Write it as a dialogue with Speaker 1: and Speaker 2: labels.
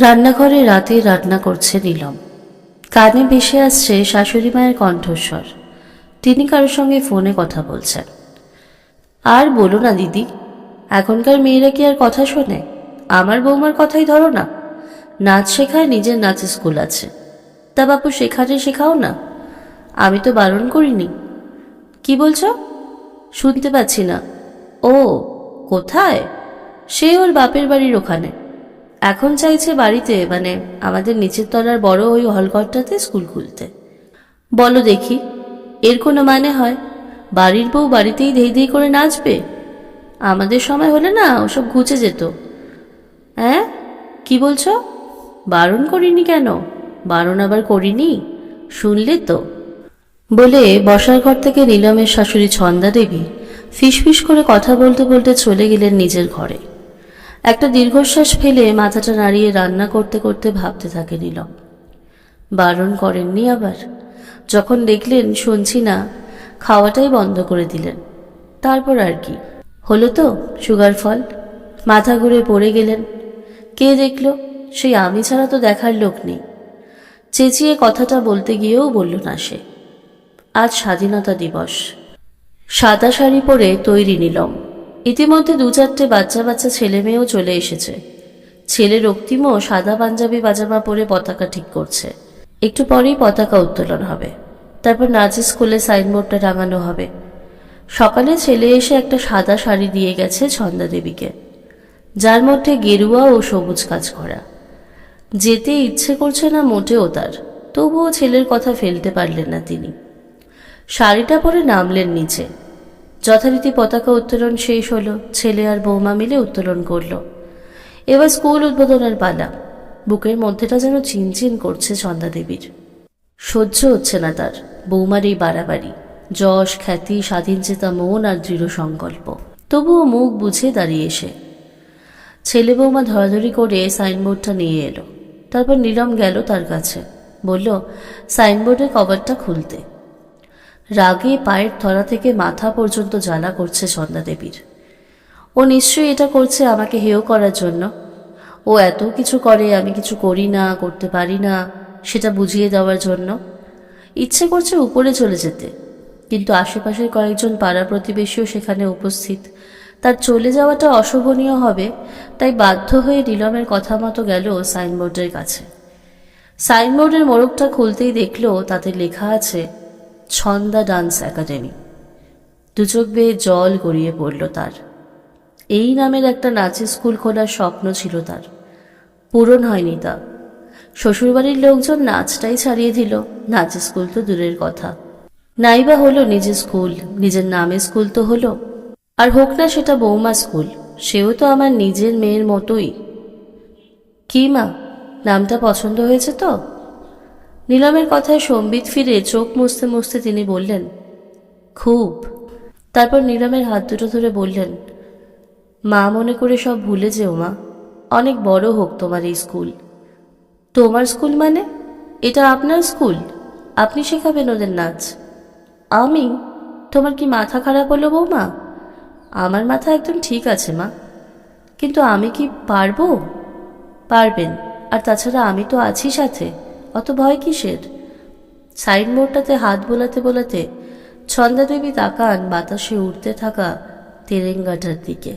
Speaker 1: রান্নাঘরে রাতে রান্না করছে নীলম। কানে ভেসে আসছে শাশুড়ি মায়ের কণ্ঠস্বর। তিনি কারোর সঙ্গে ফোনে কথা বলছেন। আর বলো না, দিদি, এখনকার মেয়েরা কি আর কথা শোনে? আমার বৌমার কথাই ধরো না। নাচ শেখায় নিজের নাচ স্কুল আছে। তা বাপু শেখাতে শেখাও না? আমি তো বারণ করিনি। কি বলছ? শুনতে পাচ্ছি না। ও, কোথায়? সে ওর বাপের বাড়ির ওখানে। এখন চাইছে বাড়িতে মানে আমাদের নিচের তলার বড় ওই হলঘরটাতে স্কুল খুলতে। বলো দেখি, এর কোনো মানে হয়? বাড়ির বউ বাড়িতেই ধেই ধেই করে নাচবে? আমাদের সময় হলে না ওসব ঘুচে যেত। হ্যাঁ? কি বলছো? বারণ করিনি কেন? বারণ আবার করিনি? শুনলে তো। বলে বসার ঘর থেকে নীলমের শাশুড়ি ছন্দা দেবী ফিসফিস করে কথা বলতে বলতে চলে গেলেন নিজের ঘরে। একটা দীর্ঘশ্বাস ফেলে মাথাটা নাড়িয়ে রান্না করতে করতে ভাবতে থাকে নীলম। বারণ করেননি আবার। যখন দেখলেন শুনছি না, খাওয়াটাই বন্ধ করে দিলেন। তারপর আর কি? হলো তো সুগার ফল। মাথা ঘুরে পড়ে গেলেন। কে দেখল? সেই আমি ছাড়া তো দেখার লোক নেই। চেঁচিয়ে কথাটা বলতে গিয়েও বলল না সে। আজ স্বাধীনতা দিবস। সাদা শাড়ি পরে তৈরি নিলম। ইতিমধ্যে দু চারটে বাচ্চা বাচ্চা ছেলে মেয়েও চলে এসেছে। ছেলে রক্তিমও সাদা পাঞ্জাবি পাজামা পরে পতাকা ঠিক করছে। একটু পরেই পতাকা উত্তোলন হবে। তারপর নাচের স্কুলে সাইনবোর্ডটা টাঙানো হবে। সকালে ছেলে এসে একটা সাদা শাড়ি দিয়ে গেছে ছন্দা দেবীকে। যার মধ্যে গেরুয়া ও সবুজ কাজ করা। যেতে ইচ্ছে করছে না মোটেও তার। তবুও ছেলের কথা ফেলতে পারলেন না তিনি। শাড়িটা পরে নামলেন নিচে। যথারীতি পতাকা উত্তোলন শেষ হলো, ছেলে আর বৌমা মিলে উত্তোলন করল। এবার স্কুল উদ্বোধনের পালা। বুকের মধ্যেটা যেন চিনচিন করছে ছন্দা দেবীর। সহ্য হচ্ছে না তার, বৌমার এই বাড়াবাড়ি। যশ, খ্যাতি, স্বাধীনচেতা, মন আর দৃঢ় সংকল্প। তবুও মুখ বুঝে দাঁড়িয়ে এসে। ছেলে বৌমা ধরাধরি করে সাইনবোর্ডটা নিয়ে এলো। তারপর নীলম গেল তার কাছে। বলল, সাইনবোর্ডের কভারটা খুলতে। রাগে পায়ের থরা থেকে মাথা পর্যন্ত জ্বালা করছে সন্ধ্যা দেবীর। ও নিশ্চয়ই এটা করছে আমাকে হেয় করার জন্য। ও এত কিছু করে, আমি কিছু করি না, করতে পারি না, সেটা বুঝিয়ে দেওয়ার জন্য। ইচ্ছে করছে উপরে চলে যেতে। কিন্তু আশেপাশের কয়েকজন পাড়া প্রতিবেশীও সেখানে উপস্থিত। তার চলে যাওয়াটা অশোভনীয় হবে, তাই বাধ্য হয়ে নিলমের কথা মতো গেল সাইনবোর্ডের কাছে। সাইনবোর্ডের মোড়কটা খুলতেই দেখল তাতে লেখা আছে ছন্দা ডান্স একাডেমি। দুচোখ বেয়ে জল গড়িয়ে পড়ল তার। এই নামের একটা নাচের স্কুল খোলার স্বপ্ন ছিল তার। পূরণ হয়নি তা। শ্বশুরবাড়ির লোকজন নাচটাই ছাড়িয়ে দিল। নাচের স্কুল তো দূরের কথা। নাইবা হলো নিজের স্কুল, নিজের নামে স্কুল তো হলো। আর হোক না সেটা বৌমা স্কুল, সেও তো আমার নিজের মেয়ের মতোই। কি মা, নামটা পছন্দ হয়েছে তো? নীলমের কথায় সম্বিত ফিরে চোখ মুছতে মুছতে তিনি বললেন, খুব। তারপর নীলমের হাত দুটো ধরে বললেন, মা মনে করে সব ভুলে যেও মা, অনেক বড় হোক তোমার এই স্কুল। তোমার স্কুল মানে? এটা আপনার স্কুল। আপনি শেখাবেন ওদের নাচ। আমি? তোমার কি মাথা খারাপ হলো বৌমা? আমার মাথা একদম ঠিক আছে মা। কিন্তু আমি কি পারব? পারবেন। আর তাছাড়া আমি তো আছি সাথে। অত ভয় কিসের? সাইনবোর্ডটাতে হাত বোলাতে বোলাতে ছন্দা দেবী তাকান বাতাসে উড়তে থাকা তেরেঙ্গাটার দিকে।